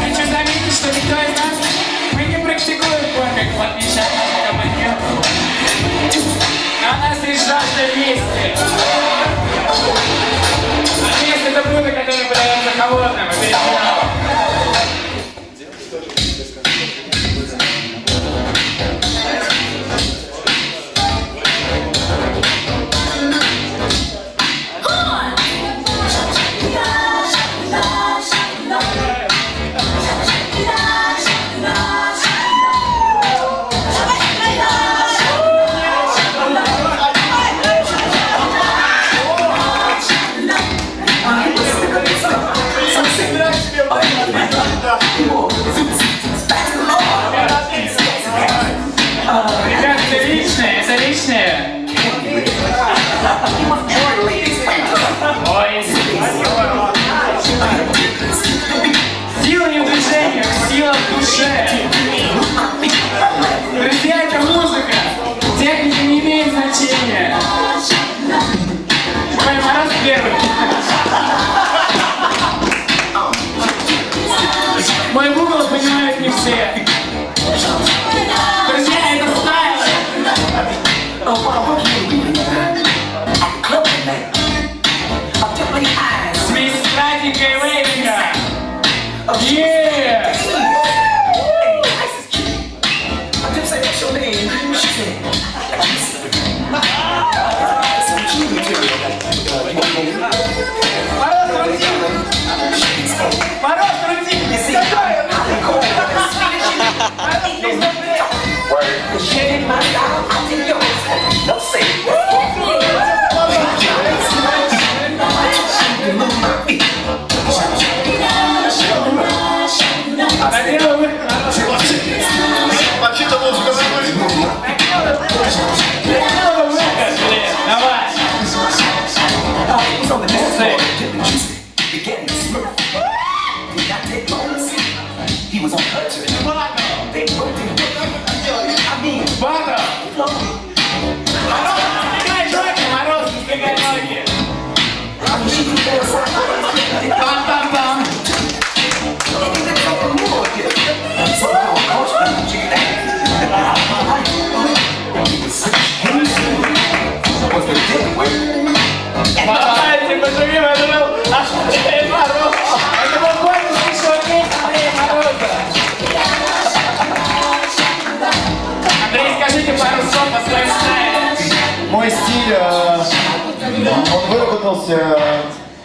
Хочу что никто из нас мы не практикуем комик, вот несчастного компоненту. На нас есть жажда. А весть это блюдо, которое подается холодным, и Yeah! they told he was on country. Father! They broke him. I mean, father! Hey, was the dead way. Bye, Timothy, Скажите пару слов о своем стайле. Мой стиль, э, он выработался э,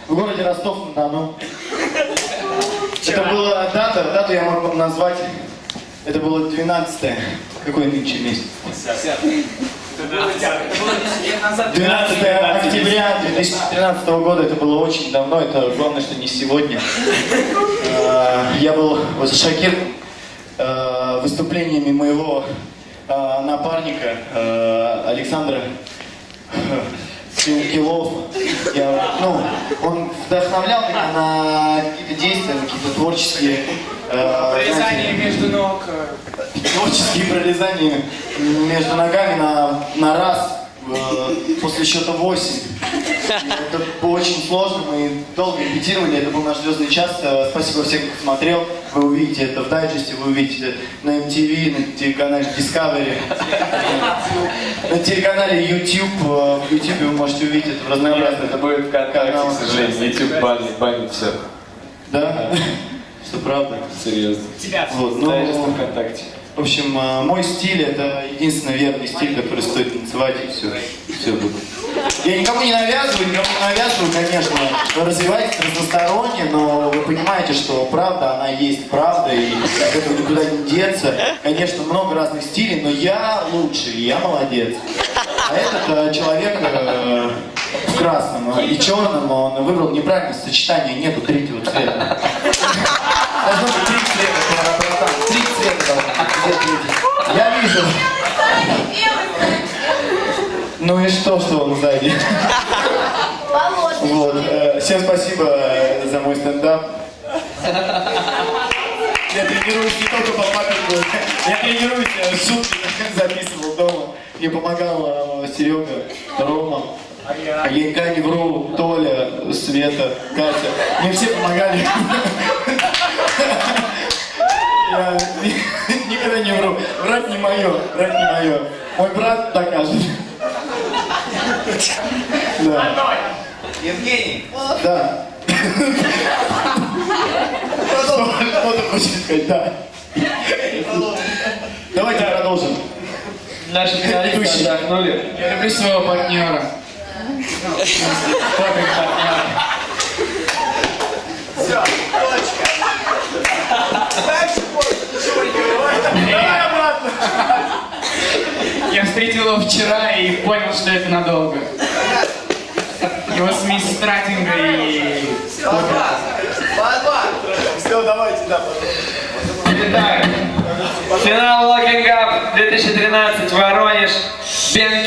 в городе Ростов-на-Дону. Это была дата, дату я могу вам назвать. Это было 12 какой нынче месяц? 12 октября 2013 года, это было очень давно, это главное, что не сегодня. Э, Я был шокирован э, выступлениями моего э, напарника э, Александра Силкилов. Я, ну, он вдохновлял меня на какие-то действия, на какие-то творческие э, Прорезание знаете, между ног. творческие прорезания между ногами на, на раз э, после счета 8. Это очень сложно, мы долго репетировали, это был наш звездный час. Э, Спасибо всем, кто смотрел. Вы увидите это в дайджесте, вы увидите на MTV, на телеканале Discovery, на телеканале YouTube. Э, В YouTube вы можете увидеть это в разнообразных Это будет ВКонтакте, к сожалению. YouTube банит, банит все. Да? Что правда? Серьезно. Тебя. Вот, Дайджест ну, ВКонтакте. В общем, э, мой стиль это единственный верный стиль, который стоит танцевать и все. Все будет. Я никому не навязываю, никому не навязываю, конечно. Вы развиваетесь разносторонне, но вы понимаете, что правда, она есть правда, и от этого никуда не деться. Конечно, много разных стилей, но я лучший, я молодец. А этот э, человек э, в красном и черном, он выбрал неправильное сочетание, нету третьего цвета. Должно. Три цвета Где третий? Я вижу. Ну и что, что он сзади? Вот. э, Всем спасибо э, за мой стендап. Я тренируюсь не только по папику, я тренируюсь, э, шутки записывал дома. Мне помогал Серега, Рома. А я никогда не вру, Толя, Света, Катя. Мне все помогали. Никогда не вру. Врать не мое, врать не мое. Мой брат докажет. Да. Евгений. Да. Кто-то хочет сказать, да. Давайте продолжим. Наши финалисты отдохнули. Я люблю своего партнера. Вот его вчера и понял, что это надолго. Его смесь стратинга и... Все, давайте, да. Итак, финал Locking Up 2013, Воронеж, Бенки.